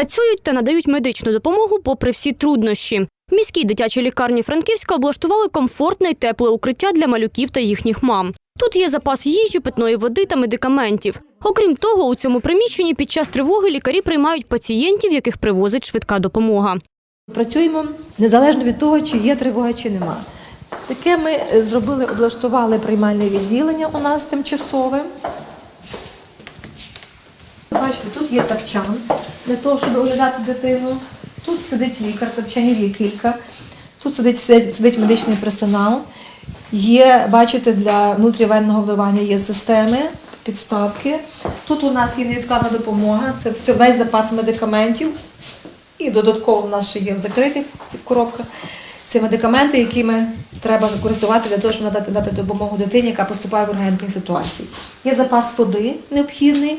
Працюють та надають медичну допомогу попри всі труднощі. В міській дитячій лікарні Франківська облаштували комфортне й тепле укриття для малюків та їхніх мам. Тут є запас їжі, питної води та медикаментів. Окрім того, у цьому приміщенні під час тривоги лікарі приймають пацієнтів, яких привозить швидка допомога. Працюємо незалежно від того, чи є тривога, чи нема. Таке ми е, зробили, облаштували приймальне відділення у нас тимчасове. Бачите, тут є тапчан для того, щоб оглядати дитину. Тут сидить лікар, тапчанів є кілька. Тут сидить, сидить, сидить медичний персонал. Є, бачите, для внутрівенного вливання є системи, підставки. Тут у нас є невідкладна допомога, це все весь запас медикаментів. І додатково в нас ще є в закритих цих коробках. Це медикаменти, якими треба використовувати для того, щоб надати дати допомогу дитині, яка поступає в ургентній ситуації. Є запас води необхідний,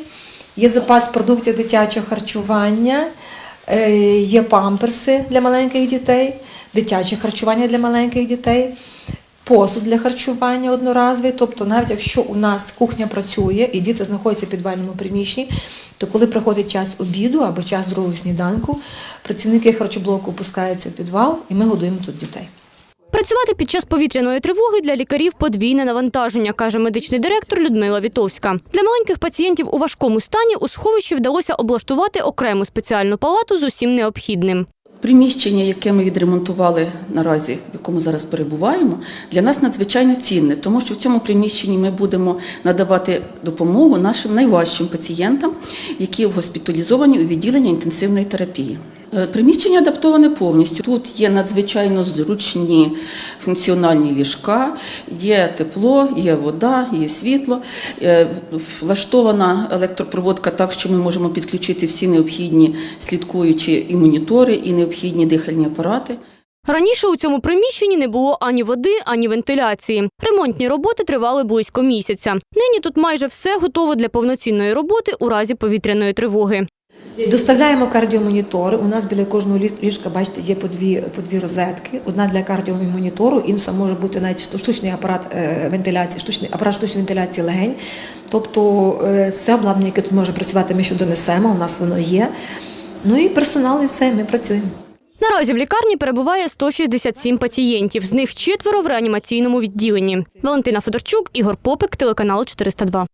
є запас продуктів дитячого харчування, е, є памперси для маленьких дітей, дитяче харчування для маленьких дітей. Посуд для харчування одноразовий, тобто навіть якщо у нас кухня працює і діти знаходяться в підвальному приміщенні, то коли приходить час обіду або час другого сніданку, працівники харчоблоку опускаються в підвал і ми годуємо тут дітей. Працювати під час повітряної тривоги для лікарів подвійне навантаження, каже медичний директор Людмила Вітовська. Для маленьких пацієнтів у важкому стані у сховищі вдалося облаштувати окрему спеціальну палату з усім необхідним. Приміщення, яке ми відремонтували наразі, в якому зараз перебуваємо, для нас надзвичайно цінне, тому що в цьому приміщенні ми будемо надавати допомогу нашим найважчим пацієнтам, які госпіталізовані у відділенні інтенсивної терапії. Е, Приміщення адаптоване повністю. Тут є надзвичайно зручні функціональні ліжка, є тепло, є вода, є світло. Е, Влаштована електропроводка так, що ми можемо підключити всі необхідні слідкуючі і монітори, і необхідні дихальні апарати. Раніше у цьому приміщенні не було ані води, ані вентиляції. Ремонтні роботи тривали близько місяця. Нині тут майже все готово для повноцінної роботи у разі повітряної тривоги. Доставляємо кардіомонітори. У нас біля кожного ліжка, бачите, є по дві, по дві розетки. Одна для кардіомонітору, інша може бути навіть штучний апарат е, вентиляції, штучний апарат штучної вентиляції легень. Тобто е, все обладнання, яке тут може працювати, ми ще донесемо, у нас воно є. Ну і персонал, і все, ми працюємо. Наразі в лікарні перебуває 167 пацієнтів. З них четверо в реанімаційному відділенні. Валентина Федорчук, Ігор Попик, телеканал 402.